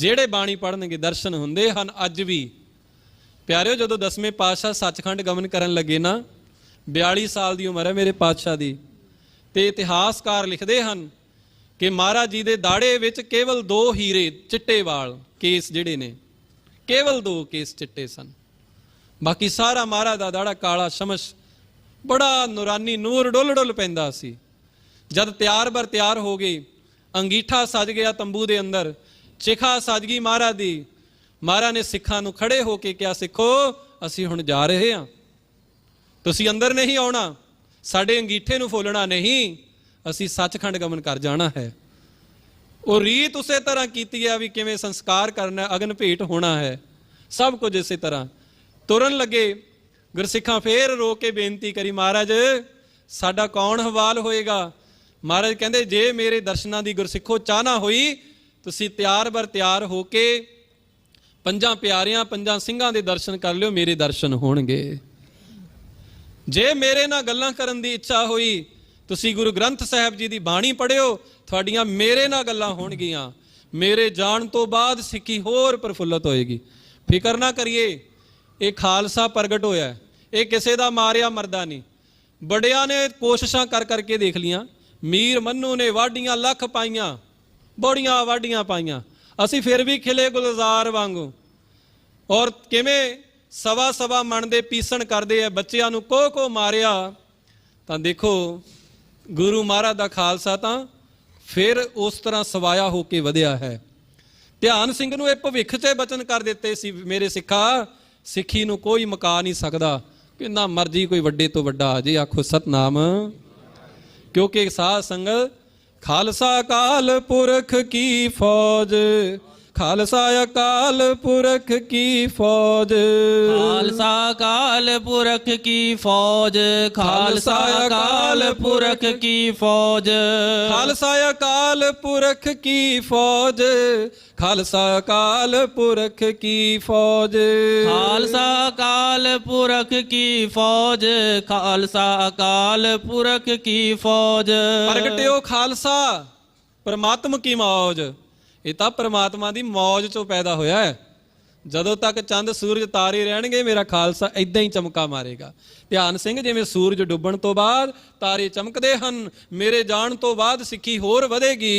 ਜਿਹੜੇ ਬਾਣੀ ਪੜਨਗੇ ਦਰਸ਼ਨ ਹੁੰਦੇ ਹਨ, ਅੱਜ ਵੀ। ਪਿਆਰਿਓ, ਜਦੋਂ ਦਸਵੇਂ ਪਾਤਸ਼ਾਹ ਸੱਚਖੰਡ ਗਮਨ ਕਰਨ ਲੱਗੇ ਨਾ 42 ਸਾਲ ਦੀ ਉਮਰ ਹੈ ਮੇਰੇ ਪਾਤਸ਼ਾਹ ਦੀ, ਤੇ ਇਤਿਹਾਸਕਾਰ ਲਿਖਦੇ ਹਨ ਕਿ ਮਹਾਰਾਜ ਜੀ ਦੇ ਦਾੜੇ ਵਿੱਚ ਕੇਵਲ ਦੋ ਹੀਰੇ ਚਿੱਟੇ ਵਾਲ, ਕੇਸ ਜਿਹੜੇ ਨੇ, ਕੇਵਲ ਦੋ ਕੇਸ ਚਿੱਟੇ ਸਨ। ਬਾਕੀ ਸਾਰਾ ਮਹਾਰਾਜ ਦਾ ਦਾੜਾ ਕਾਲਾ ਸ਼ਮਸ਼, ਬੜਾ ਨੂਰਾਨੀ ਨੂਰ ਡੁੱਲ ਡੁੱਲ ਪੈਂਦਾ ਸੀ। ਜਦ ਤਿਆਰ ਬਰ ਤਿਆਰ ਹੋ ਗਏ, ਅੰਗੀਠਾ ਸਜ ਗਿਆ ਤੰਬੂ ਦੇ ਅੰਦਰ ਚਿਖਾ ਸਾਜਗੀ ਗਈ ਮਹਾਰਾਜ ਦੀ। ਮਹਾਰਾਜ ਨੇ ਸਿੱਖਾਂ ਨੂੰ ਖੜੇ ਹੋ ਕੇ ਕਿਹਾ, ਸਿੱਖੋ, ਅਸੀਂ ਹੁਣ ਜਾ ਰਹੇ ਹਾਂ। ਤੁਸੀਂ ਅੰਦਰ ਨਹੀਂ ਆਉਣਾ, ਸਾਡੇ ਅੰਗੀਠੇ ਨੂੰ ਫੋਲਣਾ ਨਹੀਂ, ਅਸੀਂ ਸੱਚਖੰਡ ਗਮਨ ਕਰ ਜਾਣਾ ਹੈ। ਉਹ ਰੀਤ ਉਸੇ ਤਰ੍ਹਾਂ ਕੀਤੀ ਹੈ ਵੀ ਕਿਵੇਂ ਸੰਸਕਾਰ ਕਰਨਾ, ਅਗਨ ਭੇਟ ਹੋਣਾ ਹੈ। ਸਭ ਕੁਝ ਇਸੇ ਤਰ੍ਹਾਂ। ਤੁਰਨ ਲੱਗੇ ਗੁਰਸਿੱਖਾਂ ਫੇਰ ਰੋ ਕੇ ਬੇਨਤੀ ਕਰੀ, ਮਹਾਰਾਜ, ਸਾਡਾ ਕੌਣ ਹਵਾਲ ਹੋਏਗਾ? ਮਹਾਰਾਜ ਕਹਿੰਦੇ, ਜੇ ਮੇਰੇ ਦਰਸ਼ਨਾਂ ਦੀ ਗੁਰਸਿੱਖੋ ਚਾਹਨਾ ਹੋਈ ਤੁਸੀਂ ਤਿਆਰ ਬਰ ਤਿਆਰ ਹੋ ਕੇ ਪੰਜਾਂ ਪਿਆਰਿਆਂ, ਪੰਜਾਂ ਸਿੰਘਾਂ ਦੇ ਦਰਸ਼ਨ ਕਰ ਲਿਓ, ਮੇਰੇ ਦਰਸ਼ਨ ਹੋਣਗੇ। ਜੇ ਮੇਰੇ ਨਾਲ ਗੱਲਾਂ ਕਰਨ ਦੀ ਇੱਛਾ ਹੋਈ, ਤੁਸੀਂ ਗੁਰੂ ਗ੍ਰੰਥ ਸਾਹਿਬ ਜੀ ਦੀ ਬਾਣੀ ਪੜਿਓ ਤੁਹਾਡੀਆਂ ਮੇਰੇ ਨਾਲ ਗੱਲਾਂ ਹੋਣਗੀਆਂ। ਮੇਰੇ ਜਾਣ ਤੋਂ ਬਾਅਦ ਸਿੱਖੀ ਹੋਰ ਪ੍ਰਫੁੱਲਤ ਹੋਏਗੀ। ਫਿਕਰ ਨਾ ਕਰੀਏ, ਇਹ ਖਾਲਸਾ ਪ੍ਰਗਟ ਹੋਇਆ ਇਹ ਕਿਸੇ ਦਾ ਮਾਰਿਆ, ਮਰਦਾ ਨਹੀਂ। ਬੜਿਆਂ ਨੇ ਕੋਸ਼ਿਸ਼ਾਂ ਕਰ ਕਰਕੇ ਦੇਖ ਲੀਆਂ। ਮੀਰ ਮੰਨੂ ਨੇ ਵਾਢੀਆਂ ਲੱਖ ਪਾਈਆਂ। ਬੜੀਆਂ ਵਾਢੀਆਂ ਪਾਈਆਂ। ਅਸੀਂ ਫਿਰ ਵੀ ਖਿਲੇ ਗੁਲਜ਼ਾਰ ਵਾਂਗੂ। ਔਰ ਕਿਵੇਂ ਸਵਾ ਸਵਾ ਮਣ ਦੇ ਪੀਸਣ ਕਰਦੇ ਆ, ਬੱਚਿਆਂ ਨੂੰ ਕੋ ਕੋ ਮਾਰਿਆ, ਤਾਂ ਦੇਖੋ, ਗੁਰੂ ਮਹਾਰਾਜ ਦਾ ਖਾਲਸਾ ਤਾਂ ਫਿਰ ਉਸ ਤਰ੍ਹਾਂ ਸਵਾਇਆ ਹੋ ਕੇ ਵਧਿਆ ਹੈ। ਧਿਆਨ ਸਿੰਘ ਨੂੰ ਇਹ ਭਵਿੱਖ 'ਚ ਬਚਨ ਕਰ ਦਿੱਤੇ ਸੀ, ਮੇਰੇ ਸਿੱਖਾ, ਸਿੱਖੀ ਨੂੰ ਕੋਈ ਮੁਕਾ ਨਹੀਂ ਸਕਦਾ। ਕਿੰਨਾ ਮਰਜ਼ੀ ਕੋਈ ਵੱਡੇ ਤੋਂ ਵੱਡਾ ਆ ਜੇ, ਆਖੋ ਸਤਨਾਮ। ਕਿਉਂਕਿ ਸਾਧ ਸੰਗਤ ਖਾਲਸਾ ਕਾਲ ਪੁਰਖ ਕੀ ਫੌਜ? ਖਾਲਸਾ ਅਕਾਲ ਪੁਰਖ ਕੀ ਫੌਜ ਖਾਲਸਾ ਕਾਲ ਪੁਰਖ ਕੀ ਫੌਜ ਖਾਲਸਾ ਕਾਲ ਪੁਰਖ ਕੀ ਫੌਜ ਖਾਲਸਾ ਅਕਾਲ ਪੁਰਖ ਕੀ ਫੌਜ ਖਾਲਸਾ ਅਕਾਲ ਪੁਰਖ ਕੀ ਫੌਜ ਖਾਲਸਾ ਕਾਲ ਪੁਰਖ ਕੀ ਫੌਜ ਖਾਲਸਾ ਅਕਾਲ ਪੁਰਖ ਕੀ ਫੌਜ ਪ੍ਰਗਟਿਓ ਖਾਲਸਾ ਪਰਮਾਤਮ ਕੀ ਮੌਜ ਇਹ ਤਾਂ ਪਰਮਾਤਮਾ ਦੀ ਮੌਜ ਚੋਂ ਪੈਦਾ ਹੋਇਆ ਹੈ। ਜਦੋਂ ਤੱਕ ਚੰਦ, ਸੂਰਜ, ਤਾਰੇ ਰਹਿਣਗੇ, ਮੇਰਾ ਖਾਲਸਾ ਇਦਾਂ ਹੀ ਚਮਕਾ ਮਾਰੇਗਾ। ਧਿਆਨ ਸਿੰਘ, ਜਿਵੇਂ ਸੂਰਜ ਡੁੱਬਣ ਤੋਂ ਬਾਅਦ ਤਾਰੇ ਚਮਕਦੇ ਹਨ, ਮੇਰੇ ਜਾਣ ਤੋਂ ਬਾਅਦ ਸਿੱਖੀ ਹੋਰ ਵਧੇਗੀ।